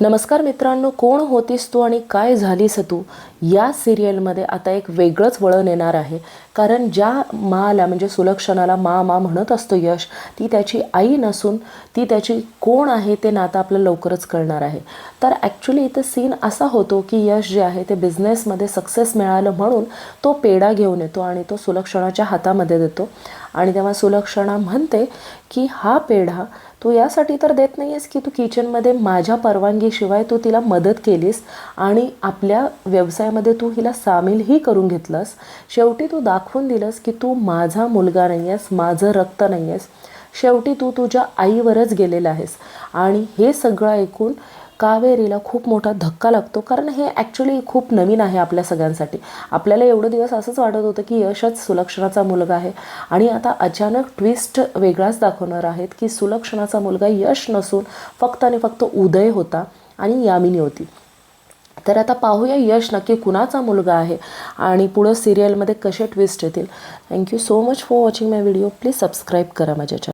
नमस्कार मित्रांनो कोण होतीस तू आणि काय झालीस तू? या सिरियलमध्ये आता एक वेगळंच वळण येणार आहे. कारण ज्या माला म्हणजे सुलक्षणाला मा मा म्हणत असतो यश ती त्याची आई नसून ती त्याची कोण आहे ते नातं आपलं लवकरच कळणार आहे. तर ॲक्च्युली इथं सीन असा होतो की यश जे आहे ते बिझनेसमध्ये सक्सेस मिळालं म्हणून तो पेढा घेऊन येतो आणि तो सुलक्षणाच्या हातामध्ये देतो. आणि तेव्हा सुलक्षणा म्हणते की हा पेढा तू यासाठी तर देत नाही आहेस की तू किचनमध्ये माझ्या परवानगीशिवाय तू तिला मदत केलीस आणि आपल्या व्यवसायामध्ये तू हिला सामीलही करून घेतलंस. शेवटी तू दाखवून दिलंस की तू माझा मुलगा नाही आहेस माझं रक्त नाही आहेस शेवटी तू तुझ्या आईवरच गेलेला आहेस. आणि हे सगळं ऐकून कावेरीला खूप मोठा धक्का लागतो. कारण हे ॲक्च्युली खूप नवीन आहे आपल्या सगळ्यांसाठी. आपल्याला एवढं दिवस असंच वाटत होतं की यशच सुलक्षणाचा मुलगा आहे. आणि आता अचानक ट्विस्ट वेगळाच दाखवणार आहेत की सुलक्षणाचा मुलगा यश नसून फक्त आणि फक्त उदय होता आणि यामिनी होती. तर आता पाहूया यश नक्की कुणाचा मुलगा आहे आणि पुढं सिरियलमध्ये कसे ट्विस्ट येतील. Thank you so much for watching my video please subscribe करा माझ्या चॅनल